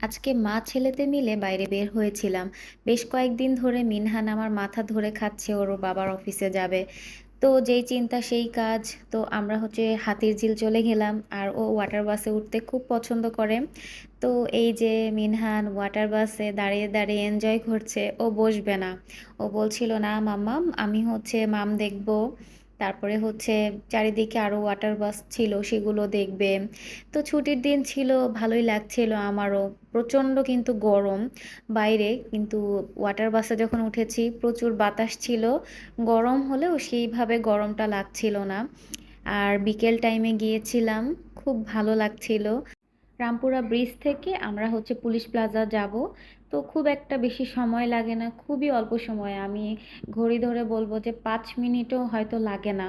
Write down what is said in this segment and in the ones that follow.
আজকে মা ছেলেতে মিলে বাইরে বের হয়েছিলাম। বেশ কয়েকদিন ধরে মিনহান আমার মাথা ধরে খাচ্ছে, ওর বাবার অফিসে যাবে। তো যেই চিন্তা, সেই কাজ। তো আমরা হচ্ছে হাতির ঝিল চলে গেলাম, আর ও ওয়াটার বাসে উঠতে খুব পছন্দ করে। তো এই যে মিনহান ওয়াটার বাসে দাঁড়িয়ে দাঁড়িয়ে এনজয় করছে, ও বসবে না। ও বলছিল, না মাম্মাম আমি হচ্ছে মাম দেখব। তারপরে হচ্ছে চারিদিকে আরও ওয়াটার বাস ছিল, সেগুলো দেখবে। তো ছুটির দিন ছিল, ভালোই লাগছিল আমারও। প্রচণ্ড কিন্তু গরম বাইরে, কিন্তু ওয়াটার বাসে যখন উঠেছি, প্রচুর বাতাস ছিল। গরম হলেও সেইভাবে গরমটা লাগছিল না। আর বিকেল টাইমে গিয়েছিলাম, খুব ভালো লাগছিল। রামপুরা ব্রিজ থেকে আমরা হচ্ছে পুলিশ প্লাজা যাব। তো খুব একটা বেশি সময় লাগে না, খুবই অল্প সময়। আমি ঘড়ি ধরে বলব যে পাঁচ মিনিটও হয়তো লাগে না।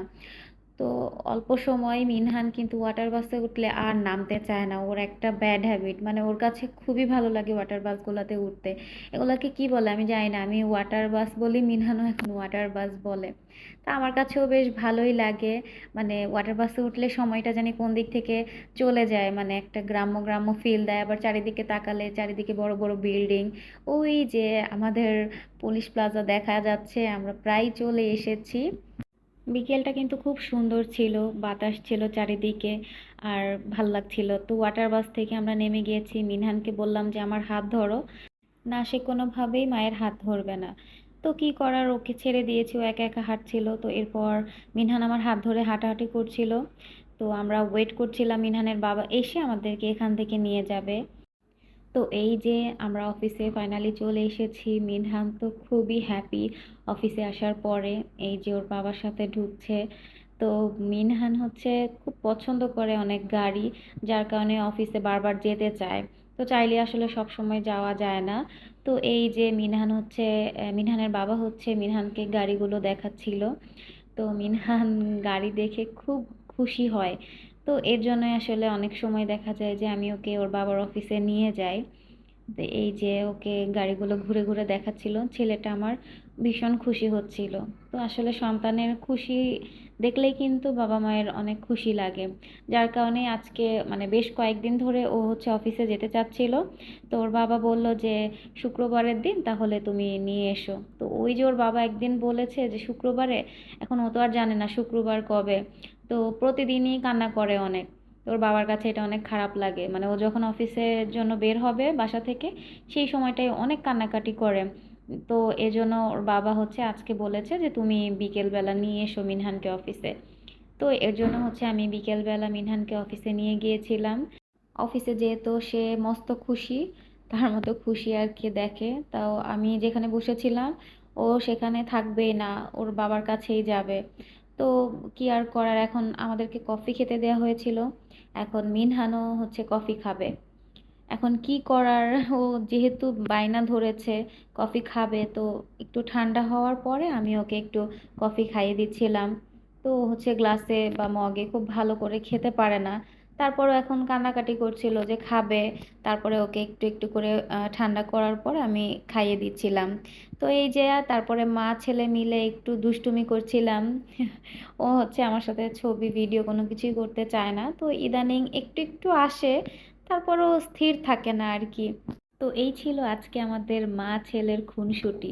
তো অল্প সময় মিনহান কিন্তু ওয়াটার বাসে উঠলে আর নামতে চায় না। ওর একটা ব্যাড হ্যাবিট মানে ওর কাছে খুবই ভালো লাগে ওয়াটার বাসগুলোতে উঠতে। এগুলাকে কি বলে আমি জানি না, আমি ওয়াটার বাস বলি, মিনহানও এখন ওয়াটার বাস বলে। তা আমার কাছেও বেশ ভালোই লাগে মানে ওয়াটার বাসে উঠলে সময়টা জানি কোন দিক থেকে চলে যায় মানে একটা গ্রাম্য গ্রাম্য ফিল দেয়, আবার চারিদিকে তাকালে চারিদিকে বড় বড় বিল্ডিং ওই যে আমাদের পুলিশ প্লাজা দেখা যাচ্ছে, আমরা প্রায় চলে এসেছি। বিকেলটা কিন্তু খুব সুন্দর ছিল, বাতাস ছিল চারিদিকে আর ভালো লাগছিল। তো ওয়াটার বাস থেকে আমরা নেমে গিয়েছি। মিনহানকে বললাম যে, আমার হাত ধরো। না, সে কোনোভাবেই মায়ের হাত ধরবে না। তো কি করার? ওকে ছেড়ে দিয়েছি, ও একা একা হাঁটছিল। তো এরপর মিনহান আমার হাত ধরে হাঁটাহাঁটি করছিল। তো আমরা ওয়েট করছিলাম মিনহানের বাবা এসে আমাদেরকে এখান থেকে নিয়ে যাবে। তো এই যে আমরা অফিসে ফাইনালি চলে এসেছি মিনহান তো খুবই হ্যাপি অফিসে আসার পরে, এই যে ওর বাবার সাথে ঢুকছে। তো মিনহান হচ্ছে খুব পছন্দ করে অনেক গাড়ি, যার কারণে অফিসে বারবার যেতে চায়। তো চাইলে আসলে সব সময় যাওয়া যায় না। তো এই যে মিনহান হচ্ছে মিনহানের বাবা হচ্ছে মিনহানকে গাড়িগুলো দেখাচ্ছিল। তো মিনহান গাড়ি দেখে খুব খুশি হয়। তো এর জন্যই আসলে অনেক সময় দেখা যায় যে আমি ওকে ওর বাবার অফিসে নিয়ে যাই। এই যে ওকে গাড়িগুলো ঘুরে ঘুরে দেখাচ্ছিল, ছেলেটা আমার ভীষণ খুশি হচ্ছিল। তো আসলে সন্তানের খুশি দেখলেই কিন্তু বাবা মায়ের অনেক খুশি লাগে। যার কারণে আজকে মানে বেশ কয়েকদিন ধরে ও হচ্ছে অফিসে যেতে চাচ্ছিল। তো ওর বাবা বলল যে, শুক্রবারের দিন তাহলে তুমি নিয়ে এসো। তো ওই যে ওর বাবা একদিন বলেছে যে, শুক্রবারে? এখন ও তো আর জানে না শুক্রবার কবে। তো প্রতিদিনই কান্না করে অনেক। ওর বাবার কাছে এটা অনেক খারাপ লাগে। মানে ও যখন অফিসের জন্য বের হবে বাসা থেকে, সেই সময়টায় অনেক কান্নাকাটি করে। তো এজন্য ওর বাবা হচ্ছে আজকে বলেছে যে, তুমি বিকেলবেলা নিয়ে এসো মিনহানকে অফিসে তো এর জন্য হচ্ছে আমি বিকেলবেলা মিনহানকে অফিসে নিয়ে গিয়েছিলাম। অফিসে যেহেতু সে মস্ত খুশি, তার মতো খুশি আর কে দেখে। তাও আমি যেখানে বসেছিলাম, ও সেখানে থাকবেই না, ওর বাবার কাছেই যাবে। তো কি আর করার? এখন আমাদেরকে কফি খেতে দেওয়া হয়েছিল। এখন মিনহানও হচ্ছে কফি খাবে। এখন কি করার? ও যেহেতু বায়না ধরেছে কফি খাবে, তো একটু ঠান্ডা হওয়ার পরে আমি ওকে একটু কফি খাইয়ে দিচ্ছিলাম। তো হচ্ছে গ্লাসে বা মগে খুব ভালো করে খেতে পারে না। তারপরও এখন কান্নাকাটি করছিল যে খাবে, তারপরে ওকে একটু একটু করে ঠান্ডা করার পর আমি খাইয়ে দিচ্ছিলাম। তো এই যে তারপরে মা ছেলে মিলে একটু দুষ্টুমি করছিলাম। ও হচ্ছে আমার সাথে ছবি, ভিডিও কোনো কিছুই করতে চায় না। তো ইদানিং একটু একটু আসে, তারপরও স্থির থাকে না আর কি। তো এই ছিল আজকে আমাদের মা ছেলের খুনসুটি।